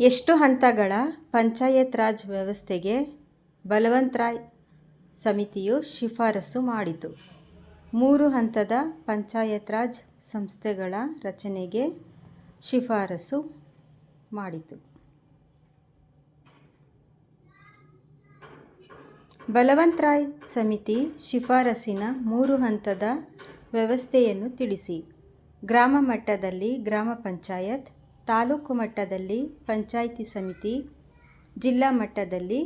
ಎಷ್ಟು ಹಂತಗಳ ಪಂಚಾಯತ್ ರಾಜ್ ವ್ಯವಸ್ಥೆಗೆ ಬಲವಂತರಾಯ್ ಸಮಿತಿಯು ಶಿಫಾರಸು ಮಾಡಿತು? ಮೂರು ಹಂತದ ಪಂಚಾಯತ್ ರಾಜ್ ಸಂಸ್ಥೆಗಳ ರಚನೆಗೆ ಶಿಫಾರಸು ಮಾಡಿತು. ಬಲವಂತರಾಯ್ ಸಮಿತಿ ಶಿಫಾರಸಿನ ಮೂರು ಹಂತದ ವ್ಯವಸ್ಥೆಯನ್ನು ತಿಳಿಸಿ. ಗ್ರಾಮ ಮಟ್ಟದಲ್ಲಿ ಗ್ರಾಮ ಪಂಚಾಯತ್ ತಾಲೂಕು ಮಟ್ಟದಲ್ಲಿ ಪಂಚಾಯಿತಿ ಸಮಿತಿ, ಜಿಲ್ಲಾ ಮಟ್ಟದಲ್ಲಿ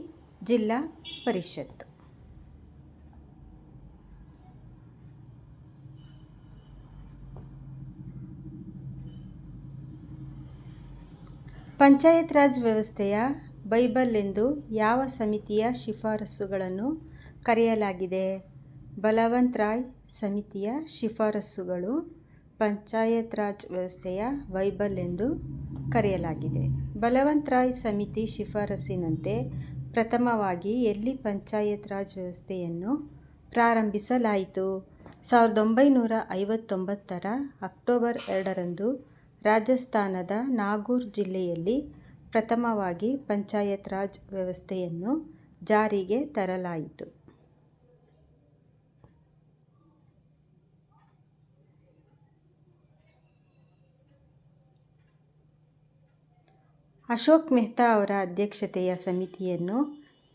ಜಿಲ್ಲಾ ಪರಿಷತ್. ಪಂಚಾಯತ್ ರಾಜ್ ವ್ಯವಸ್ಥೆಯ ಬೈಬಲ್ ಎಂದು ಯಾವ ಸಮಿತಿಯ ಶಿಫಾರಸುಗಳನ್ನು ಕರೆಯಲಾಗಿದೆ? ಬಲವಂತ್ ರಾಯ್ ಸಮಿತಿಯ ಶಿಫಾರಸುಗಳು ಪಂಚಾಯತ್ ರಾಜ್ ವ್ಯವಸ್ಥೆಯ ವೈಬಲ್ ಎಂದು ಕರೆಯಲಾಗಿದೆ. ಬಲವಂತ್ ರಾಯ್ ಸಮಿತಿ ಶಿಫಾರಸಿನಂತೆ ಪ್ರಥಮವಾಗಿ ಎಲ್ಲಿ ಪಂಚಾಯತ್ ರಾಜ್ ವ್ಯವಸ್ಥೆಯನ್ನು ಪ್ರಾರಂಭಿಸಲಾಯಿತು? ಸಾವಿರದ ಒಂಬೈನೂರ ಐವತ್ತೊಂಬತ್ತರ ಅಕ್ಟೋಬರ್ ಎರಡರಂದು ರಾಜಸ್ಥಾನದ ನಾಗೂರ್ ಜಿಲ್ಲೆಯಲ್ಲಿ ಪ್ರಥಮವಾಗಿ ಪಂಚಾಯತ್ ರಾಜ್ ವ್ಯವಸ್ಥೆಯನ್ನು ಜಾರಿಗೆ ತರಲಾಯಿತು. ಅಶೋಕ್ ಮೆಹ್ತಾ ಅವರ ಅಧ್ಯಕ್ಷತೆಯ ಸಮಿತಿಯನ್ನು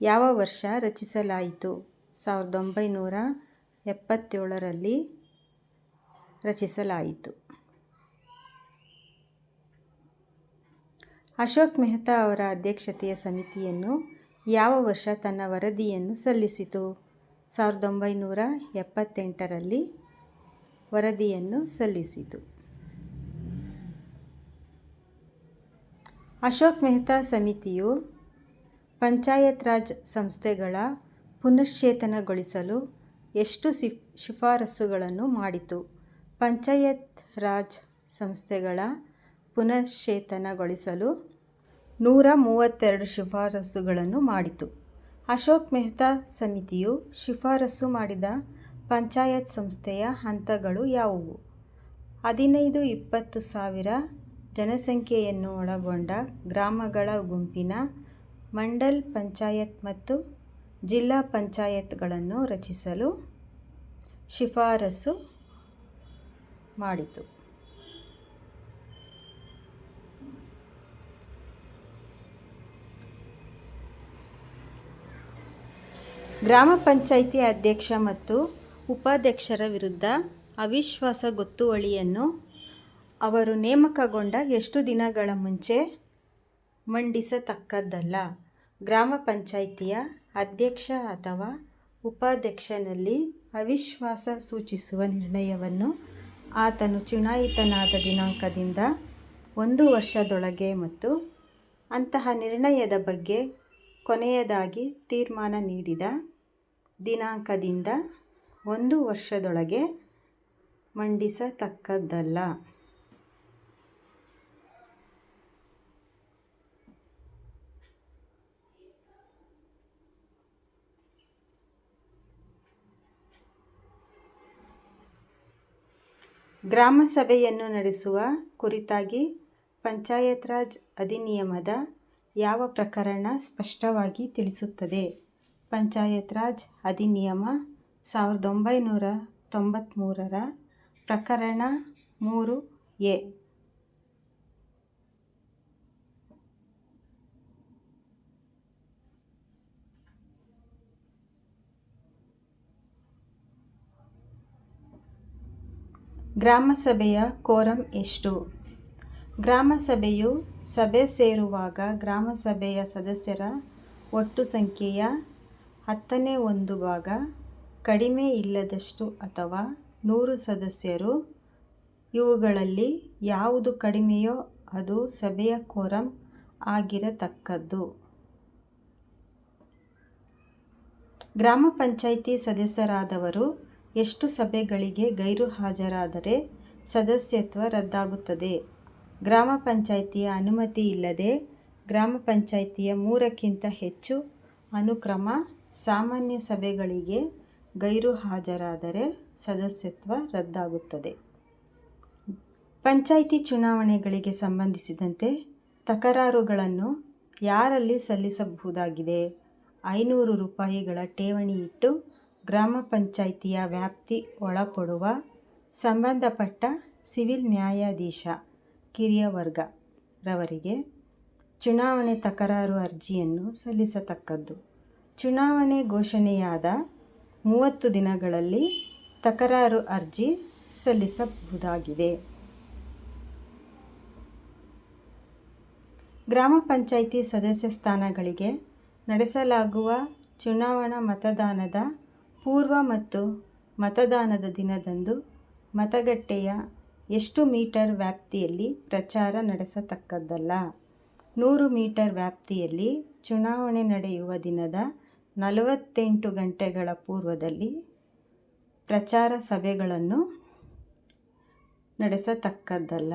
ಯಾವ ವರ್ಷ ರಚಿಸಲಾಯಿತು? ಸಾವಿರದ ಒಂಬೈನೂರ ಎಪ್ಪತ್ತೇಳರಲ್ಲಿ ರಚಿಸಲಾಯಿತು. ಅಶೋಕ್ ಮೆಹ್ತಾ ಅವರ ಅಧ್ಯಕ್ಷತೆಯ ಸಮಿತಿಯನ್ನು ಯಾವ ವರ್ಷ ತನ್ನ ವರದಿಯನ್ನು ಸಲ್ಲಿಸಿತು? ಸಾವಿರದ ಒಂಬೈನೂರ ಎಪ್ಪತ್ತೆಂಟರಲ್ಲಿ ವರದಿಯನ್ನು ಸಲ್ಲಿಸಿತು. ಅಶೋಕ್ ಮೆಹ್ತಾ ಸಮಿತಿಯು ಪಂಚಾಯತ್ ರಾಜ್ ಸಂಸ್ಥೆಗಳ ಪುನಶ್ಚೇತನಗೊಳಿಸಲು ಎಷ್ಟು ಶಿಫಾರಸುಗಳನ್ನು ಮಾಡಿತು. ಪಂಚಾಯತ್ ರಾಜ್ ಸಂಸ್ಥೆಗಳ ಪುನಶ್ಚೇತನಗೊಳಿಸಲು ನೂರ ಮೂವತ್ತೆರಡು ಶಿಫಾರಸುಗಳನ್ನು ಮಾಡಿತು. ಅಶೋಕ್ ಮೆಹ್ತಾ ಸಮಿತಿಯು ಶಿಫಾರಸು ಮಾಡಿದ ಪಂಚಾಯತ್ ಸಂಸ್ಥೆಯ ಹಂತಗಳು ಯಾವುವು? ಹದಿನೈದು, ಇಪ್ಪತ್ತು ಸಾವಿರ ಜನಸಂಖ್ಯೆಯನ್ನು ಒಳಗೊಂಡ ಗ್ರಾಮಗಳ ಗುಂಪಿನ ಮಂಡಲ್ ಪಂಚಾಯತ್ ಮತ್ತು ಜಿಲ್ಲಾ ಪಂಚಾಯತ್ಗಳನ್ನು ರಚಿಸಲು ಶಿಫಾರಸು ಮಾಡಿತು. ಗ್ರಾಮ ಪಂಚಾಯಿತಿ ಅಧ್ಯಕ್ಷ ಮತ್ತು ಉಪಾಧ್ಯಕ್ಷರ ವಿರುದ್ಧ ಅವಿಶ್ವಾಸ ಗೊತ್ತುವಳಿಯನ್ನು ಅವರು ನೇಮಕಗೊಂಡ ಎಷ್ಟು ದಿನಗಳ ಮುಂಚೆ ಮಂಡಿಸತಕ್ಕದ್ದಲ್ಲ. ಗ್ರಾಮ ಪಂಚಾಯಿತಿಯ ಅಧ್ಯಕ್ಷ ಅಥವಾ ಉಪಾಧ್ಯಕ್ಷನಲ್ಲಿ ಅವಿಶ್ವಾಸ ಸೂಚಿಸುವ ನಿರ್ಣಯವನ್ನು ಆತನು ಚುನಾಯಿತನಾದ ದಿನಾಂಕದಿಂದ ಒಂದು ವರ್ಷದೊಳಗೆ ಮತ್ತು ಅಂತಹ ನಿರ್ಣಯದ ಬಗ್ಗೆ ಕೊನೆಯದಾಗಿ ತೀರ್ಮಾನ ನೀಡಿದ ದಿನಾಂಕದಿಂದ ಒಂದು ವರ್ಷದೊಳಗೆ ಮಂಡಿಸತಕ್ಕದ್ದಲ್ಲ. ಗ್ರಾಮ ಸಭೆಯನ್ನು ನಡೆಸುವ ಕುರಿತಾಗಿ ಪಂಚಾಯತ್ ರಾಜ್ ಅಧಿನಿಯಮದ ಯಾವ ಪ್ರಕರಣ ಸ್ಪಷ್ಟವಾಗಿ ತಿಳಿಸುತ್ತದೆ? ಪಂಚಾಯತ್ ರಾಜ್ ಅಧಿನಿಯಮ ಸಾವಿರದ ಒಂಬೈನೂರ ತೊಂಬತ್ತ್ಮೂರರ ಪ್ರಕರಣ ಮೂರು ಎ. ಗ್ರಾಮ ಸಭೆಯ ಕೋರಂ ಎಷ್ಟು? ಗ್ರಾಮಸಭೆಯು ಸಭೆ ಸೇರುವಾಗ ಗ್ರಾಮಸಭೆಯ ಸದಸ್ಯರ ಒಟ್ಟು ಸಂಖ್ಯೆಯ ಹತ್ತನೇ ಒಂದು ಭಾಗ ಕಡಿಮೆ ಇಲ್ಲದಷ್ಟು ಅಥವಾ ನೂರು ಸದಸ್ಯರು. ಇವುಗಳಲ್ಲಿ ಯಾವುದು ಕಡಿಮೆಯೋ ಅದು ಸಭೆಯ ಕೋರಂ ಆಗಿರತಕ್ಕದ್ದು. ಗ್ರಾಮ ಪಂಚಾಯಿತಿ ಸದಸ್ಯರಾದವರು ಎಷ್ಟು ಸಭೆಗಳಿಗೆ ಗೈರು ಹಾಜರಾದರೆ ಸದಸ್ಯತ್ವ ರದ್ದಾಗುತ್ತದೆ? ಗ್ರಾಮ ಪಂಚಾಯಿತಿಯ ಅನುಮತಿ ಇಲ್ಲದೆ ಗ್ರಾಮ ಪಂಚಾಯಿತಿಯ ಮೂರಕ್ಕಿಂತ ಹೆಚ್ಚು ಅನುಕ್ರಮ ಸಾಮಾನ್ಯ ಸಭೆಗಳಿಗೆ ಗೈರು ಹಾಜರಾದರೆ ಸದಸ್ಯತ್ವ ರದ್ದಾಗುತ್ತದೆ. ಪಂಚಾಯಿತಿ ಚುನಾವಣೆಗಳಿಗೆ ಸಂಬಂಧಿಸಿದಂತೆ ತಕರಾರುಗಳನ್ನು ಯಾರಲ್ಲಿ ಸಲ್ಲಿಸಬಹುದಾಗಿದೆ? ಐನೂರು ರೂಪಾಯಿಗಳ ಠೇವಣಿ ಇಟ್ಟು ಗ್ರಾಮ ಪಂಚಾಯಿತಿಯ ವ್ಯಾಪ್ತಿ ಒಳಪಡುವ ಸಂಬಂಧಪಟ್ಟ ಸಿವಿಲ್ ನ್ಯಾಯಾಧೀಶ ಕಿರಿಯ ವರ್ಗ ರವರಿಗೆ ಚುನಾವಣೆ ತಕರಾರು ಅರ್ಜಿಯನ್ನು ಸಲ್ಲಿಸತಕ್ಕದ್ದು. ಚುನಾವಣೆ ಘೋಷಣೆಯಾದ ಮೂವತ್ತು ದಿನಗಳಲ್ಲಿ ತಕರಾರು ಅರ್ಜಿ ಸಲ್ಲಿಸಬಹುದಾಗಿದೆ. ಗ್ರಾಮ ಪಂಚಾಯಿತಿ ಸದಸ್ಯ ಸ್ಥಾನಗಳಿಗೆ ನಡೆಸಲಾಗುವ ಚುನಾವಣಾ ಮತದಾನದ ಪೂರ್ವ ಮತ್ತು ಮತದಾನದ ದಿನದಂದು ಮತಗಟ್ಟೆಯ ಎಷ್ಟು ಮೀಟರ್ ವ್ಯಾಪ್ತಿಯಲ್ಲಿ ಪ್ರಚಾರ ನಡೆಸತಕ್ಕದ್ದಲ್ಲ. ನೂರು ಮೀಟರ್ ವ್ಯಾಪ್ತಿಯಲ್ಲಿ ಚುನಾವಣೆ ನಡೆಯುವ ದಿನದ ನಲವತ್ತೆಂಟು ಗಂಟೆಗಳ ಪೂರ್ವದಲ್ಲಿ ಪ್ರಚಾರ ಸಭೆಗಳನ್ನು ನಡೆಸತಕ್ಕದ್ದಲ್ಲ.